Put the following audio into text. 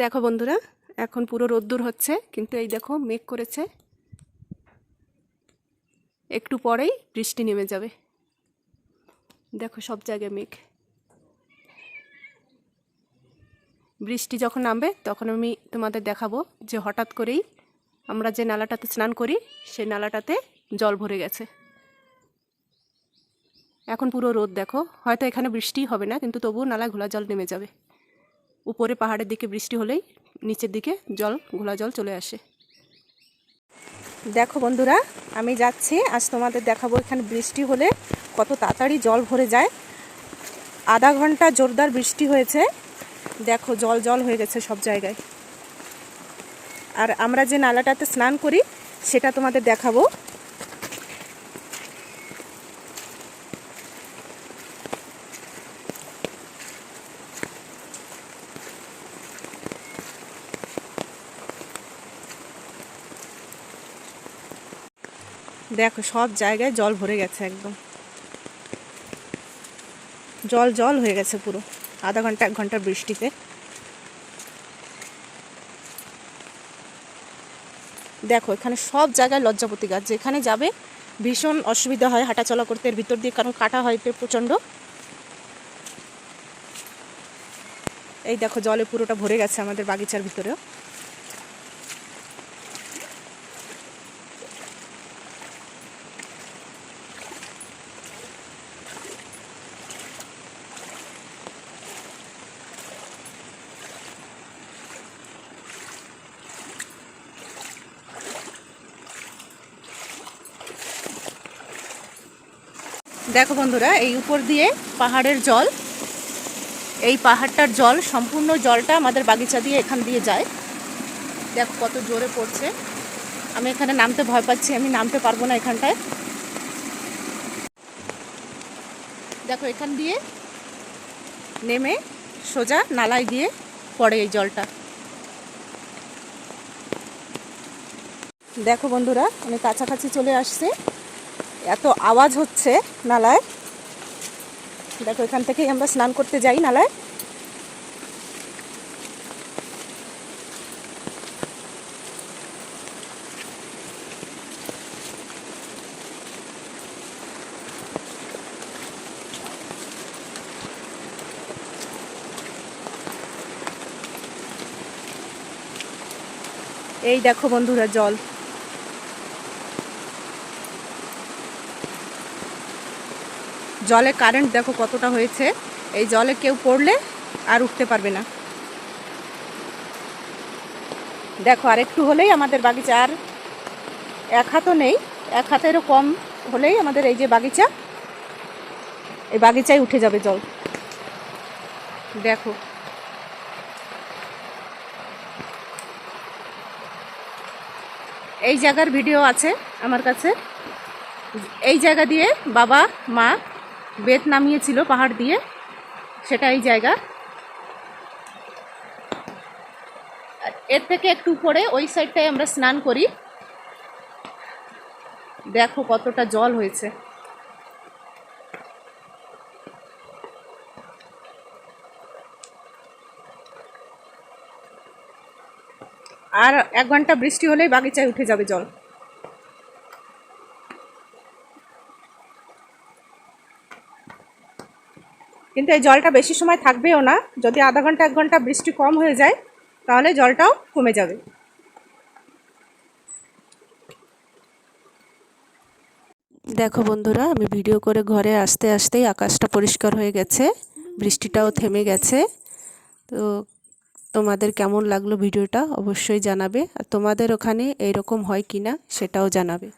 দেখো বন্ধুরা, এখন পুরো রোদ্দুর হচ্ছে, কিন্তু এই দেখো মেঘ করেছে। একটু পরেই বৃষ্টি নেমে যাবে। দেখো সব জায়গায় মেঘ। বৃষ্টি যখন নামবে, তখন আমি তোমাদের দেখাবো যে হঠাৎ করেই আমরা যে নালাটাতে স্নান করি, সেই নালাটাতে জল ভরে গেছে। এখন পুরো রোদ দেখো। হয়তো এখানে বৃষ্টি হবে না, কিন্তু তবুও নালায় ঘোলা জল নেমে যাবে। উপরে পাহাড়ের দিকে বৃষ্টি হলেই নিচের দিকে জল, ঘোলা জল চলে আসে। দেখো বন্ধুরা, আমি যাচ্ছি। আজ তোমাদের দেখাবো এখানে বৃষ্টি হলে কত তাড়াতাড়ি জল ভরে যায়। আধা ঘণ্টা জোরদার বৃষ্টি হয়েছে। দেখো, জল জল হয়ে গেছে সব জায়গায়। আর আমরা যে নালাটাতে স্নান করি, সেটা তোমাদের দেখাবো। দেখো, সব জায়গায় জল ভরে গেছে একদম। জল জল হয়ে গেছে পুরো। আধা ঘণ্টা, এক ঘণ্টার বৃষ্টিতে। দেখো, এখানে সব জায়গায় লজ্জাপতি গাছ। যেখানে যাবে, ভীষণ অসুবিধা হয় হাঁটাচলা করতে। এর ভিতর দিয়ে কারণ কাটা হয় প্রচণ্ড। এই দেখো, জলে পুরোটা ভরে গেছে আমাদের বাগিচার ভিতরেও। দেখো বন্ধুরা, এই উপর দিয়ে পাহাড়ের জল, এই পাহাড়টার জল, সম্পূর্ণ জলটা আমাদের বাগিচা দিয়ে এখান দিয়ে যায়। দেখো কত জোরে পড়ছে। আমি এখানে নামতে ভয় পাচ্ছি, আমি নামতে পারব না এখানটায়। দেখো এখান দিয়ে নেমে সোজা নালায় গিয়ে পড়ে এই জলটা। দেখো বন্ধুরা আমি কাছাকাছি চলে আসছে। এত আওয়াজ হচ্ছে নালায়। দেখো, এখান থেকেই আমরা স্নান করতে যাই নালায়। এই দেখো বন্ধুরা, জল। জলে কারেন্ট দেখো কতটা হয়েছে। এই জলে কেউ পড়লে আর উঠতে পারবে না। দেখো আর একটু হলেই আমাদের বাগিচা। আর এক হাতও নেই, এক হাতেরও কম হলেই আমাদের এই যে বাগিচা, এই বাগিচায় উঠে যাবে জল। দেখো। এই জায়গার ভিডিও আছে আমার কাছে। এই জায়গা দিয়ে বাবা, মা বেত নামিয়েছিল পাহাড় দিয়ে। সেটা এই জায়গা। এর থেকে একটু উপরে, ওই সাইডটায় আমরা স্নান করি। দেখো কতটা জল হয়েছে। আর এক ঘণ্টা বৃষ্টি হলেই বাগিচায় উঠে যাবে জল। কিন্তু এই জলটা বেশি সময় থাকবেও না। যদি আধা ঘণ্টা, এক ঘণ্টা বৃষ্টি কম হয়ে যায়, তাহলে জলটাও কমে যাবে। দেখো বন্ধুরা, আমি ভিডিও করে ঘরে আসতে আসতেই আকাশটা পরিষ্কার হয়ে গেছে, বৃষ্টিটাও থেমে গেছে। তো তোমাদের কেমন লাগল ভিডিওটা অবশ্যই জানাবে, আর তোমাদের ওখানে এইরকম হয় কি না সেটাও জানাবে।